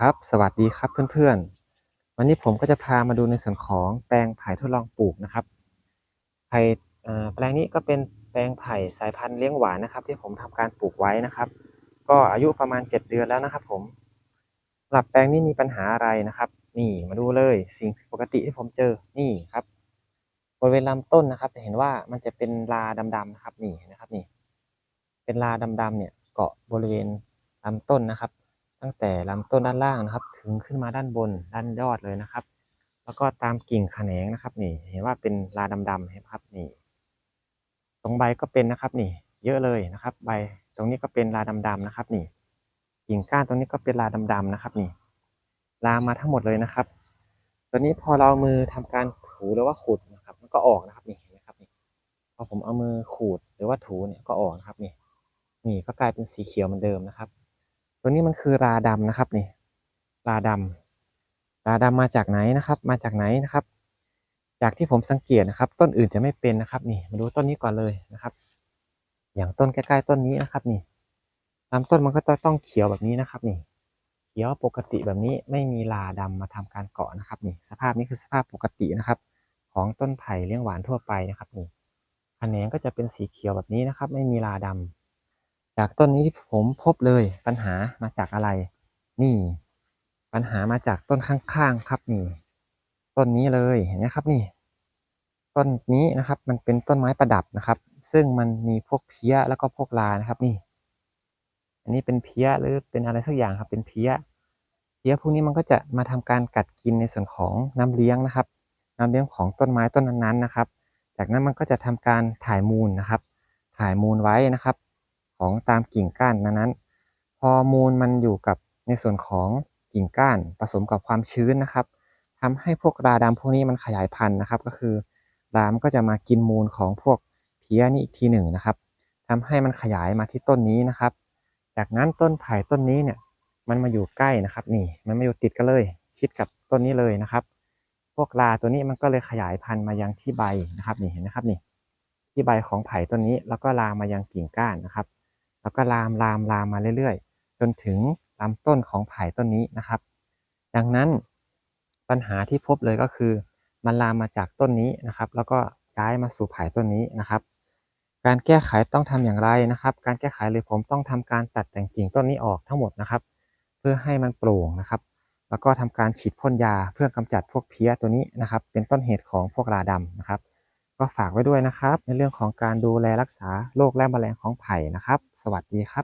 ครับสวัสดีครับเพื่อนๆ วันนี้ผมก็จะพามาดูในส่วนของแปลงไผ่ทดลองปลูกนะครับไผ่แปลงนี้ก็เป็นแปลงไผ่สายพันธุ์เลี้ยงหวานนะครับ ที่ผมทำการปลูกไว้นะครับ ก็อายุประมาณ 7 เดือนแล้วนะครับผมสำหรับแปลงนี้มีปัญหาอะไรนะครับ นี่มาดูเลยสิ่งปกติที่ผมเจอนี่ครับบริเวณลำต้นนะครับจะเห็นว่ามันจะเป็นลาดำๆนะครับนี่นะครับนี่ เป็นลาดำๆเนี่ยเกาะบริเวณลำต้นนะครับ แต่ลำต้นด้านล่างนะครับ ถึงขึ้นมาด้านบนด้านยอดเลยนะครับ แล้วก็ตามกิ่งแขนงนะครับ นี่ เห็นว่าเป็นลาดำๆเห็นครับนี่ ตรงใบก็เป็นนะครับนี่ เยอะเลยนะครับ ใบตรงนี้ก็เป็นลาดำๆนะครับ นี่ กิ่งก้านตรงนี้ก็เป็นลาดำๆนะครับ นี่ ลามาทั้งหมดเลยนะครับตอนนี้พอเรามือทำการถูหรือว่าขูดนะครับ มันก็ออกนะครับนี่เห็นไหมครับนี่พอผมเอามือขูดหรือว่าถูเนี่ยก็ออกนะครับนี่นี่ก็กลายเป็นสีเขียวเหมือนเดิมนะครับ ตัวนี้มันคือราดำนะครับนี่ราดำราดำมาจากไหนนะครับ มาจากไหนนะครับ จากที่ผมสังเกตนะครับ ต้นอื่นจะไม่เป็นนะครับนี่มาดูต้นนี้ก่อนเลยนะครับ อย่างต้นใกล้ๆต้นนี้นะครับนี่ลำต้นมันก็ต้องเขียวแบบนี้นะครับนี่เขียวปกติแบบนี้ไม่มีราดำมาทำการเกาะนะครับนี่สภาพนี้คือสภาพปกตินะครับ ของต้นไผ่เลี้ยงหวานทั่วไปนะครับนี่แขนงก็จะเป็นสีเขียวแบบนี้นะครับ ไม่มีราดำ จากต้นนี้ที่ผมพบเลยปัญหามาจากอะไร นี่ ปัญหามาจากต้นข้างๆครับนี่ ต้นนี้เลยเห็นไหมครับนี่ ต้นนี้นะครับ มันเป็นต้นไม้ประดับนะครับ ซึ่งมันมีพวกเพี้ยแล้วก็พวกรานะครับนี่ อันนี้เป็นเพี้ยหรือเป็นอะไรสักอย่างครับ เป็นเพี้ยเพี้ยพวกนี้มันก็จะมาทำการกัดกินในส่วนของน้ำเลี้ยงนะครับ น้ำเลี้ยงของต้นไม้ต้นนั้นๆนะครับ จากนั้นมันก็จะทำการถ่ายมูลนะครับ ถ่ายมูลไว้นะครับ ของตามกิ่งก้านนั้นๆ พอมูลมันอยู่กับในส่วนของกิ่งก้านผสมกับความชื้นนะครับทำให้พวกราดำพวกนี้มันขยายพันธุ์นะครับ ก็คือรามก็จะมากินมูลของพวกเพี้ยนี่อีกทีหนึ่งนะครับทำให้มันขยายมาที่ต้นนี้นะครับ จากนั้นต้นไผ่ต้นนี้เนี่ยมันมาอยู่ใกล้นะครับ นี่มันมาอยู่ติดกันเลย ชิดกับต้นนี้เลยนะครับ พวกราตัวนี้มันก็เลยขยายพันธุ์มายังที่ใบนะครับ นี่เห็นนะครับนี่ที่ใบของไผ่ต้นนี้แล้วก็ลามมายังกิ่งก้านนะครับ แล้วก็ลามลามลามมาเรื่อยๆ จนถึงลำต้นของไผ่ต้นนี้นะครับ ดังนั้นปัญหาที่พบเลยก็คือ มันลามมาจากต้นนี้นะครับ แล้วก็ย้ายมาสู่ไผ่ต้นนี้นะครับ การแก้ไขต้องทำอย่างไรนะครับ การแก้ไขเลยผมต้องทำการตัดแต่งกิ่งต้นนี้ออกทั้งหมดนะครับ เพื่อให้มันโปร่งนะครับ แล้วก็ทำการฉีดพ่นยาเพื่อกำจัดพวกเพี้ยตัวนี้นะครับ เป็นต้นเหตุของพวกราดำนะครับ ก็ฝากไว้ด้วยนะครับ ในเรื่องของการดูแลรักษาโรคและแมลงของไผ่นะครับ สวัสดีครับ